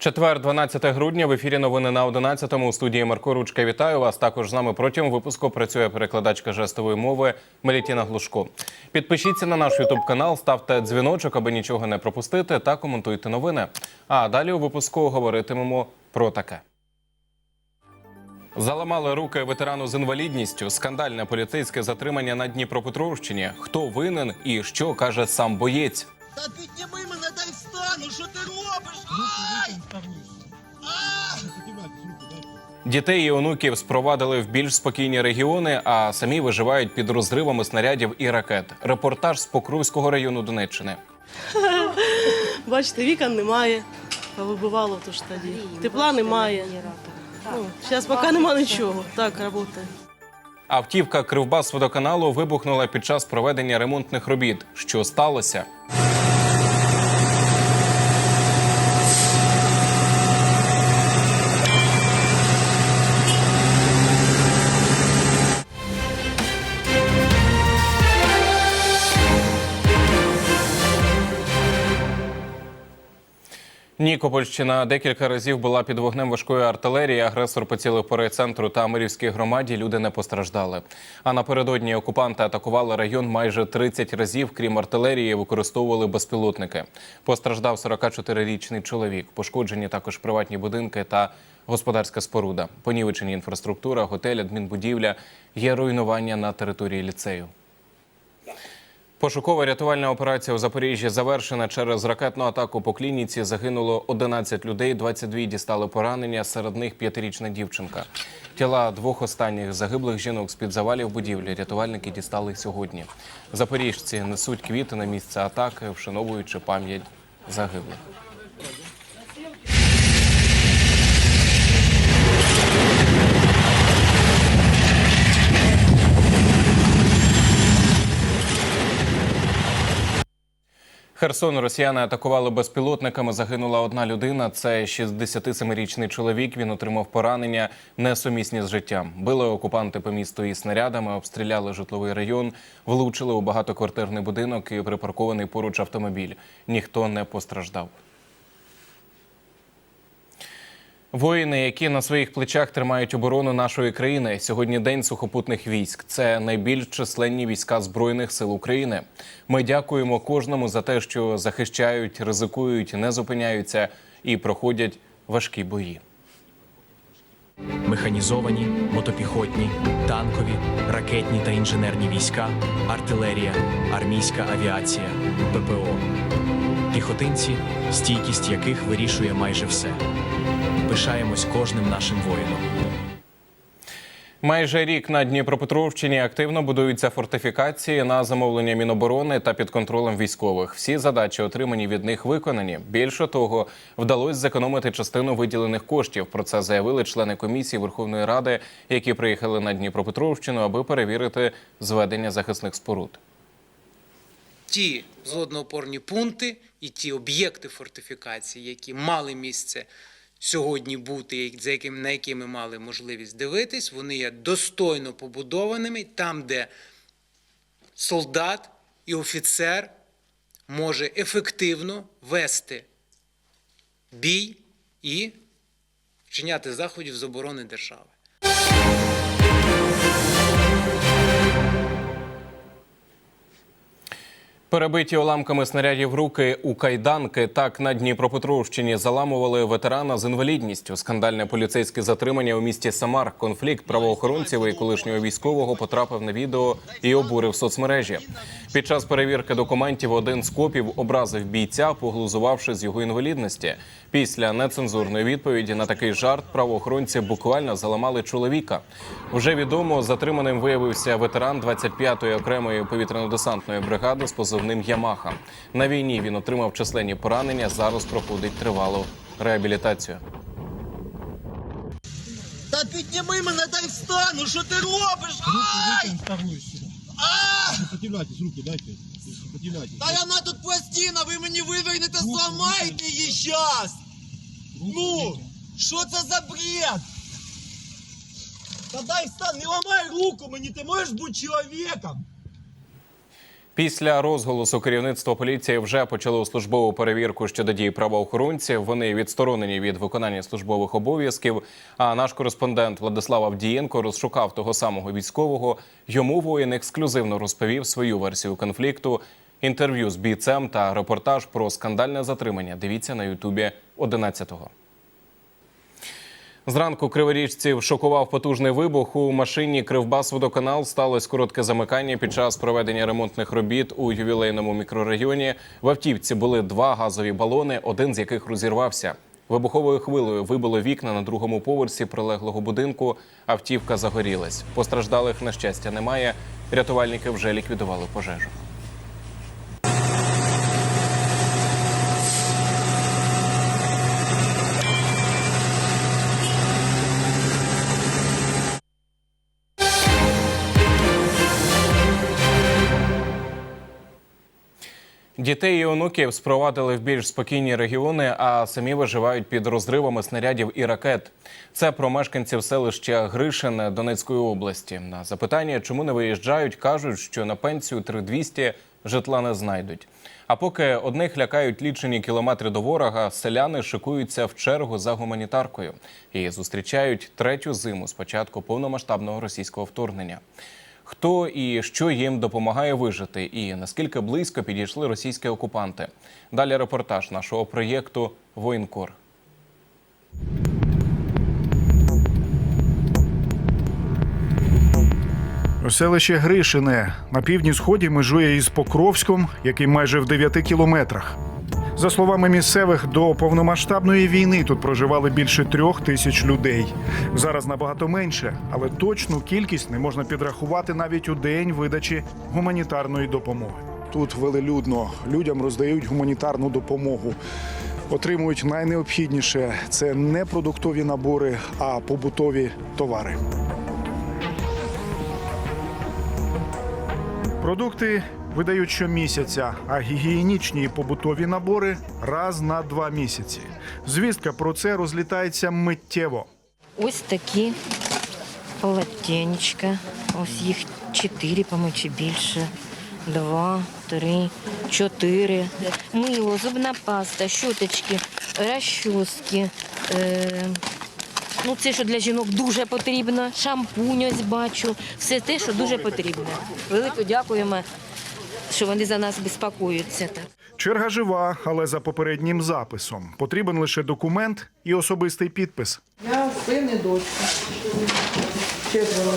Четвер, 12 грудня. В ефірі новини на 11-му. У студії Марко Ручка. Вітаю вас. Також з нами протягом випуску працює перекладачка жестової мови Мелітіна Глушко. Підпишіться на наш Ютуб канал, ставте дзвіночок, аби нічого не пропустити, та коментуйте новини. А далі у випуску говоритимемо про таке. Заламали руки ветерану з інвалідністю. Скандальне поліцейське затримання на Дніпропетровщині. Хто винен і що каже сам боєць? Та підніми мене та й встану, що ти робиш? Дітей і онуків спровадили в більш спокійні регіони, а самі виживають під розривами снарядів і ракет. Репортаж з Покровського району Донеччини. Бачите, вікон немає. Вибивало то ж тоді. Тепла немає. Ну, зараз поки нема нічого. Так, працює. Автівка Кривбас водоканалу вибухнула під час проведення ремонтних робіт. Що сталося? Нікопольщина декілька разів була під вогнем важкої артилерії. Агресор поцілив по райцентру та Мирівській громаді. Люди не постраждали. А напередодні окупанти атакували район майже 30 разів. Крім артилерії, використовували безпілотники. Постраждав 44-річний чоловік. Пошкоджені також приватні будинки та господарська споруда. Понівечені інфраструктура, готель, адмінбудівля. Є руйнування на території ліцею. Пошукова рятувальна операція у Запоріжжі завершена через ракетну атаку по клініці. Загинуло 11 людей, 22 дістали поранення. Серед них п'ятирічна дівчинка. Тіла двох останніх загиблих жінок з під завалів будівлі рятувальники дістали сьогодні. Запоріжці несуть квіти на місце атаки, вшановуючи пам'ять загиблих. Херсон росіяни атакували безпілотниками. Загинула одна людина. Це 67-річний чоловік. Він отримав поранення несумісні з життям. Били окупанти по місту і снарядами, обстріляли житловий район, влучили у багатоквартирний будинок і припаркований поруч автомобіль. Ніхто не постраждав. Воїни, які на своїх плечах тримають оборону нашої країни, сьогодні день сухопутних військ. Це найбільш численні війська збройних сил України. Ми дякуємо кожному за те, що захищають, ризикують, не зупиняються і проходять важкі бої. Механізовані, мотопіхотні, танкові, ракетні та інженерні війська, артилерія, армійська авіація, ППО. Піхотинці, стійкість яких вирішує майже все. Пишаємось кожним нашим воїном. Майже рік на Дніпропетровщині активно будуються фортифікації на замовлення Міноборони та під контролем військових. Всі задачі, отримані від них, виконані. Більше того, вдалося зекономити частину виділених коштів. Про це заявили члени комісії Верховної Ради, які приїхали на Дніпропетровщину, аби перевірити зведення захисних споруд. ті згодноопорні пункти і ті об'єкти фортифікації, які мали місце сьогодні бути, за якими, на які ми мали можливість дивитись, вони є достойно побудованими там, де солдат і офіцер може ефективно вести бій і вчиняти заходів з оборони держави. Перебиті уламками снарядів руки у кайданки так на Дніпропетровщині заламували ветерана з інвалідністю. Скандальне поліцейське затримання у місті Самар. Конфлікт правоохоронців і колишнього військового потрапив на відео і обурив соцмережі. Під час перевірки документів один з копів образив бійця, поглузувавши з його інвалідності. Після нецензурної відповіді на такий жарт правоохоронці буквально заламали чоловіка. Вже відомо, затриманим виявився ветеран 25-ї окремої повітряно-десантної бригади з позивним Ямаха. На війні він отримав численні поранення. Зараз проходить тривалу реабілітацію. Та підніми мене та й встану, що ти робиш? Ай! Сопротивляйтесь, руки дайте. Сопротивляйтесь. Та вона тут пластина, ви мені вивернете, зламаєте її щас! Ну! Що це за бред? Та дай встань, не ламай руку мені, ти можеш бути чоловіком! Після розголосу керівництво поліції вже почало службову перевірку щодо дій правоохоронців. Вони відсторонені від виконання службових обов'язків. А наш кореспондент Владислав Авдієнко розшукав того самого військового. Йому воїн ексклюзивно розповів свою версію конфлікту. Інтерв'ю з бійцем та репортаж про скандальне затримання. Дивіться на Ютубі 11-го. Зранку криворіжців шокував потужний вибух. У машині Кривбас-Водоканал сталося коротке замикання під час проведення ремонтних робіт у ювілейному мікрорайоні. В автівці були два газові балони, один з яких розірвався. Вибуховою хвилею вибило вікна на другому поверсі прилеглого будинку. Автівка загорілась. Постраждалих на щастя немає. Рятувальники вже ліквідували пожежу. Дітей і онуків спровадили в більш спокійні регіони, а самі виживають під розривами снарядів і ракет. Це про мешканців селища Гришин Донецької області. На запитання, чому не виїжджають, кажуть, що на пенсію 3200 житла не знайдуть. А поки одних лякають лічені кілометри до ворога, селяни шикуються в чергу за гуманітаркою і зустрічають третю зиму з початку повномасштабного російського вторгнення. Хто і що їм допомагає вижити, і наскільки близько підійшли російські окупанти? Далі репортаж нашого проєкту Воєнкор. Селище Гришине на півдні сході межує із Покровськом, який майже в 9 кілометрах. За словами місцевих, до повномасштабної війни тут проживали більше трьох тисяч людей. Зараз набагато менше, але точну кількість не можна підрахувати навіть у день видачі гуманітарної допомоги. Тут велелюдно людям роздають гуманітарну допомогу. Отримують найнеобхідніше це не продуктові набори, а побутові товари. Продукти видають щомісяця, а гігієнічні і побутові набори раз на два місяці. Звістка про це розлітається миттєво. Ось такі полотенечка. Ось їх чотири, по-моєму, чи більше. Два, три, чотири. Мило, зубна паста, щоточки, розчоски. Е, ну, це, що для жінок дуже потрібно. Шампунь ось бачу. Все те, що дуже потрібно. Велико дякуємо, що вони за нас безпокоюються. Так. Черга жива, але за попереднім записом. Потрібен лише документ і особистий підпис. Я син і дочка. Четверо.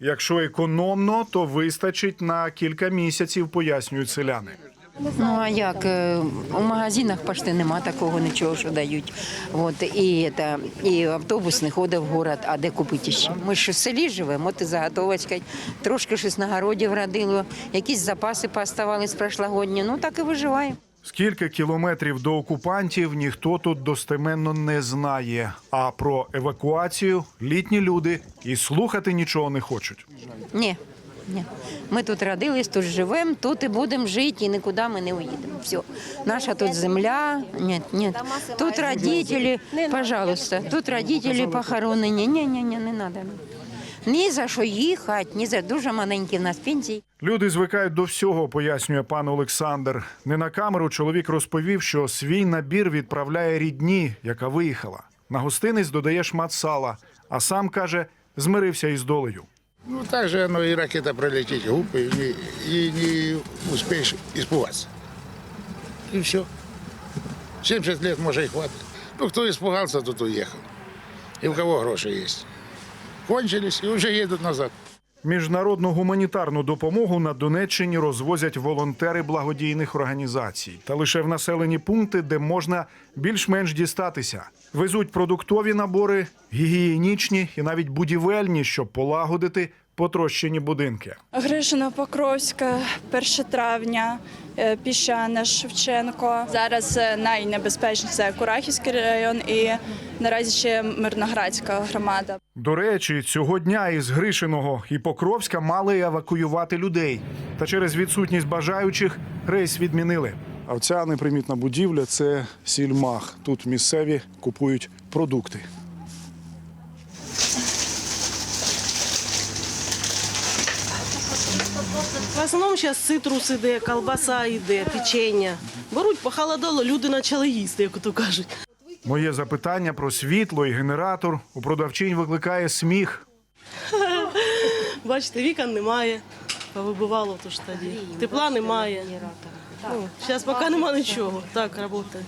Якщо економно, то вистачить на кілька місяців, пояснюють селяни. Ну а як е, у магазинах пошти нема такого нічого, що дають. От і це, і автобус не ходить в город, а де купити ще. Ми ж в селі живемо, от і заготовочка. Трошки щось на городі вродило, якісь запаси пооставались прошлогодні. Ну так і виживаємо. Скільки кілометрів до окупантів ніхто тут достеменно не знає. А про евакуацію літні люди і слухати нічого не хочуть. Ні. Ні. Ми тут родились, тут живемо, тут і будемо жити, і нікуди ми не уїдемо. Все. Наша тут земля. Ні, ні. Тут родителі, пожалуйста, тут родителі похоронені. Ні, ні, ні, не треба. Ні за що їхати, ні за дуже маленькі в нас пенсії. Люди звикають до всього, пояснює пан Олександр. Не на камеру чоловік розповів, що свій набір відправляє рідні, яка виїхала. На гостинець додає шмат сала, а сам каже, змирився із долею. Ну, так же оно и ракета пролетит глупо, и не, и не успеешь испугаться. И все. 70 лет, может, и хватит. Ну, кто испугался, тот уехал. И у кого гроши есть. Кончились и уже едут назад. Міжнародну гуманітарну допомогу на Донеччині розвозять волонтери благодійних організацій та лише в населені пункти, де можна більш-менш дістатися. Везуть продуктові набори, гігієнічні і навіть будівельні, щоб полагодити потрощені будинки. Гришина Покровська, 1 травня, е, Піщане, Шевченко. Зараз е, найнебезпечніше це Курахівський район і наразі ще Мирноградська громада. До речі, цього дня із Гришиного і Покровська мали евакуювати людей. Та через відсутність бажаючих рейс відмінили. А оця непримітна будівля це сільмах. Тут місцеві купують продукти. В основному зараз цитрус іде, колбаса йде, печення. Беруть, похолодало, люди почали їсти, як то кажуть. Моє запитання про світло і генератор у продавчинь викликає сміх. Бачите, вікон немає. Повибивало то ж тоді. Тепла немає. Ну, зараз поки нема нічого. Так, працює.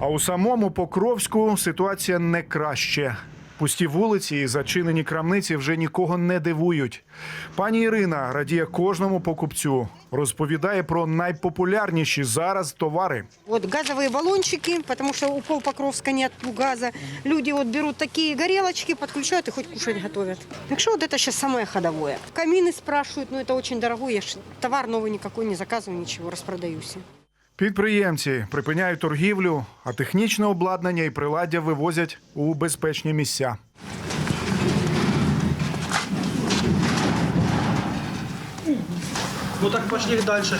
А у самому Покровську ситуація не краще. Пусті вулиці і зачинені крамниці вже нікого не дивують. Пані Ірина радіє кожному покупцю. Розповідає про найпопулярніші зараз товари. Вот газовые баллончики, потому что у пол Покровска нет газа. Люди вот берут такие горелочки, подключают и хоть кушать готовят. Так что вот это сейчас самое ходовое. Камины спрашивают, но это очень дорого. Я ж товар новый никакой не заказываю, ничего, распродаюсь. Підприємці припиняють торгівлю, а технічне обладнання і приладдя вивозять у безпечні місця. Ну так пошли дальше.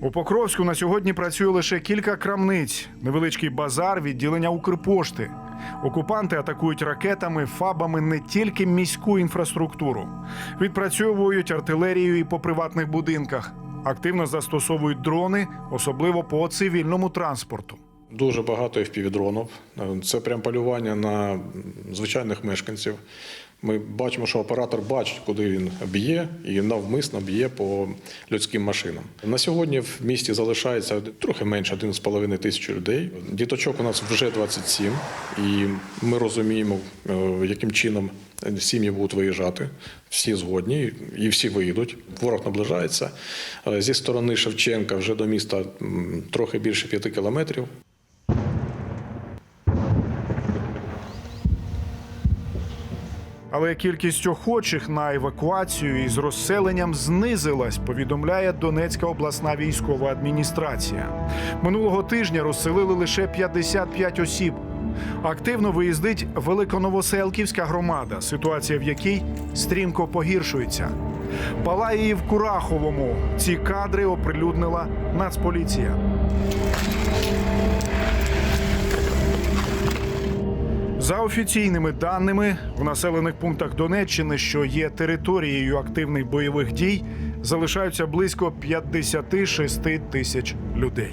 У Покровську на сьогодні працює лише кілька крамниць, невеличкий базар, відділення Укрпошти. Окупанти атакують ракетами, фабами не тільки міську інфраструктуру, відпрацьовують артилерію і по приватних будинках. Активно застосовують дрони, особливо по цивільному транспорту. Дуже багато FPV-дронів. Це прям полювання на звичайних мешканців. Ми бачимо, що оператор бачить, куди він б'є, і навмисно б'є по людським машинам. На сьогодні в місті залишається трохи менше 1,5 тисячі людей. Діточок у нас вже 27, і ми розуміємо, е, яким чином сім'ї будуть виїжджати. Всі згодні і всі виїдуть. Ворог наближається. Е, Зі сторони Шевченка вже до міста трохи більше 5 кілометрів. Але кількість охочих на евакуацію із розселенням знизилась, повідомляє Донецька обласна військова адміністрація. Минулого тижня розселили лише 55 осіб. Активно виїздить Великоновоселківська громада, ситуація в якій стрімко погіршується. Палає і в Кураховому. Ці кадри оприлюднила Нацполіція. За офіційними даними, в населених пунктах Донеччини, що є територією активних бойових дій, залишаються близько 56 тисяч людей.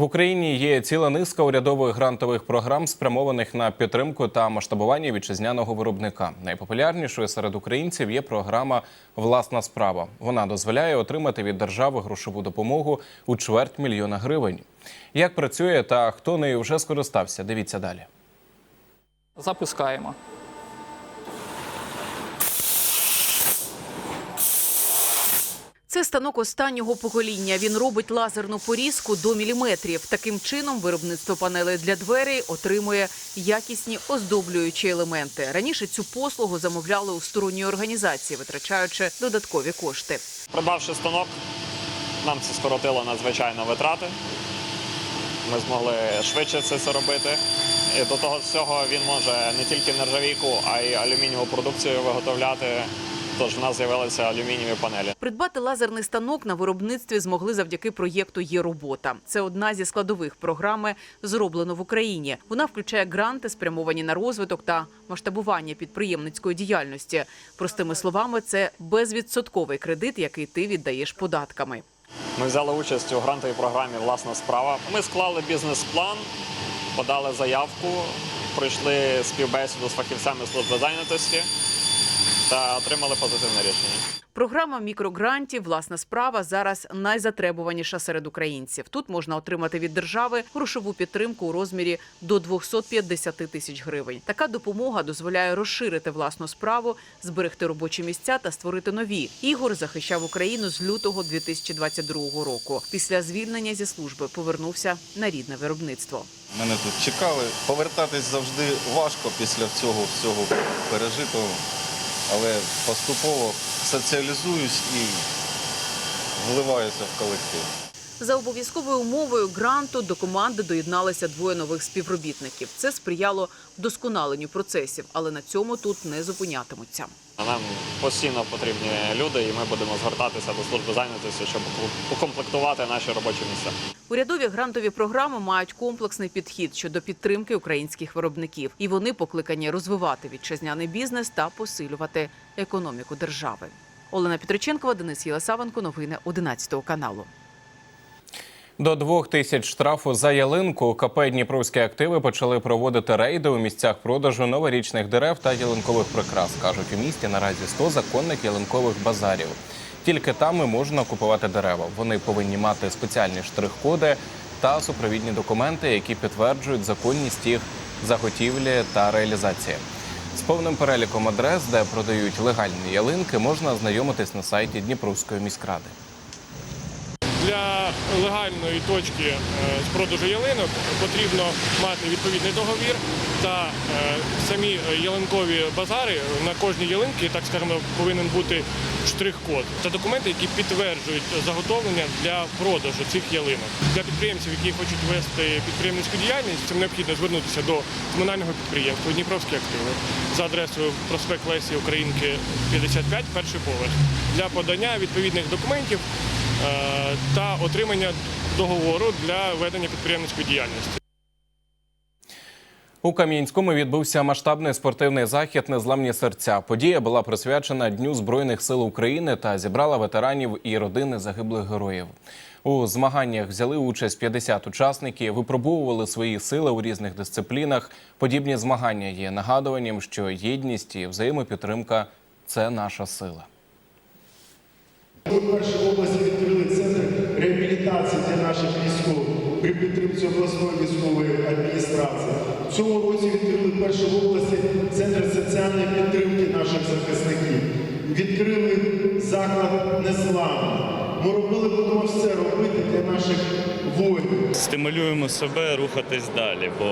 В Україні є ціла низка урядових грантових програм, спрямованих на підтримку та масштабування вітчизняного виробника. Найпопулярнішою серед українців є програма Власна справа. Вона дозволяє отримати від держави грошову допомогу у чверть мільйона гривень. Як працює та хто нею вже скористався? Дивіться далі. Запускаємо. Це станок останнього покоління. Він робить лазерну порізку до міліметрів. Таким чином, виробництво панелей для дверей отримує якісні оздоблюючі елементи. Раніше цю послугу замовляли у сторонньої організації, витрачаючи додаткові кошти. Продавши станок, нам це скоротило надзвичайно витрати. Ми змогли швидше це все робити. І до того всього він може не тільки нержавійку, а й алюмінієву продукцію виготовляти. Тож в нас з'явилися алюмінієві панелі. Придбати лазерний станок на виробництві змогли завдяки проєкту Є робота. Це одна зі складових програми зроблено в Україні. Вона включає гранти, спрямовані на розвиток та масштабування підприємницької діяльності. Простими словами, це безвідсотковий кредит, який ти віддаєш податками. Ми взяли участь у грантовій програмі Власна справа. Ми склали бізнес-план, подали заявку, пройшли співбесіду з фахівцями служби зайнятості та отримали позитивне рішення. Програма мікрогрантів Власна справа зараз найзатребуваніша серед українців. Тут можна отримати від держави грошову підтримку у розмірі до 250 тисяч гривень. Така допомога дозволяє розширити власну справу, зберегти робочі місця та створити нові. Ігор захищав Україну з лютого 2022 року. Після звільнення зі служби повернувся на рідне виробництво. Мене тут чекали. Повертатись завжди важко після цього всього пережитого, але поступово соціалізуюсь і вливаюся в колектив. За обов'язковою умовою гранту до команди доєдналися двоє нових співробітників. Це сприяло вдосконаленню процесів, але на цьому тут не зупинятимуться. Нам постійно потрібні люди, і ми будемо звертатися до служби зайнятості, щоб укомплектувати наші робочі місця. Урядові грантові програми мають комплексний підхід щодо підтримки українських виробників, і вони покликані розвивати вітчизняний бізнес та посилювати економіку держави. Олена Петриченкова, Денис Єлисавенко. Новини 11 каналу. До двох тисяч штрафу за ялинку КП Дніпровські активи почали проводити рейди у місцях продажу новорічних дерев та ялинкових прикрас. кажуть, у місті наразі 100 законних ялинкових базарів. Тільки там і можна купувати дерева. Вони повинні мати спеціальні штрих-коди та супровідні документи, які підтверджують законність їх заготівлі та реалізації. З повним переліком адрес, де продають легальні ялинки, можна ознайомитись на сайті Дніпровської міськради. Для легальної точки е, з продажу ялинок потрібно мати відповідний договір та е, самі ялинкові базари на кожній ялинці, так скажемо, повинен бути штрих-код та документи, які підтверджують заготовлення для продажу цих ялинок. Для підприємців, які хочуть вести підприємницьку діяльність, цим необхідно звернутися до комунального підприємства Дніпровські активи за адресою проспект Лесі Українки 55, перший поверх для подання відповідних документів та отримання договору для ведення підприємницької діяльності. У Кам'янському відбувся масштабний спортивний захід Незламні серця. Подія була присвячена Дню Збройних сил України та зібрала ветеранів і родини загиблих героїв. У змаганнях взяли участь 50 учасників, випробовували свої сили у різних дисциплінах. Подібні змагання є нагадуванням, що єдність і взаємопідтримка це наша сила. Ми вперше в області відкрили центр реабілітації для наших військових при підтримці обласної військової адміністрації. В цьому році відкрили вперше в області центр соціальної підтримки наших захисників. Відкрили заклад незламний. Ми робили, будемо все робити для наших воїнів. Стимулюємо себе рухатись далі, бо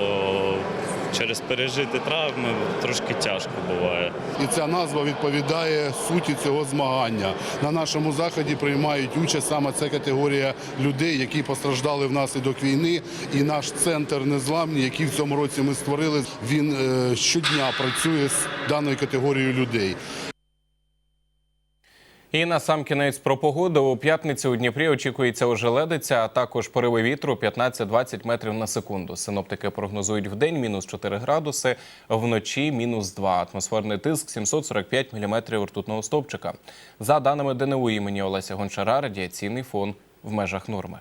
через пережити травми трошки тяжко буває. І ця назва відповідає суті цього змагання. На нашому заході приймають участь саме ця категорія людей, які постраждали внаслідок війни. І наш центр незламні, який в цьому році ми створили, він е, щодня працює з даною категорією людей. І на сам кінець про погоду у п'ятницю у Дніпрі очікується ожеледиця, а також пориви вітру 15-20 метрів на секунду. Синоптики прогнозують в день мінус 4 градуси, вночі мінус 2. Атмосферний тиск 745 міліметрів ртутного стовпчика. За даними ДНУ імені Олеся Гончара, радіаційний фон в межах норми.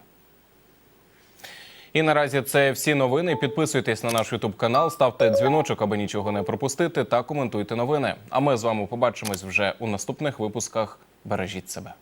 І наразі це всі новини. Підписуйтесь на наш Ютуб канал, ставте дзвіночок, аби нічого не пропустити, та коментуйте новини. А ми з вами побачимось вже у наступних випусках. Бережіть себе.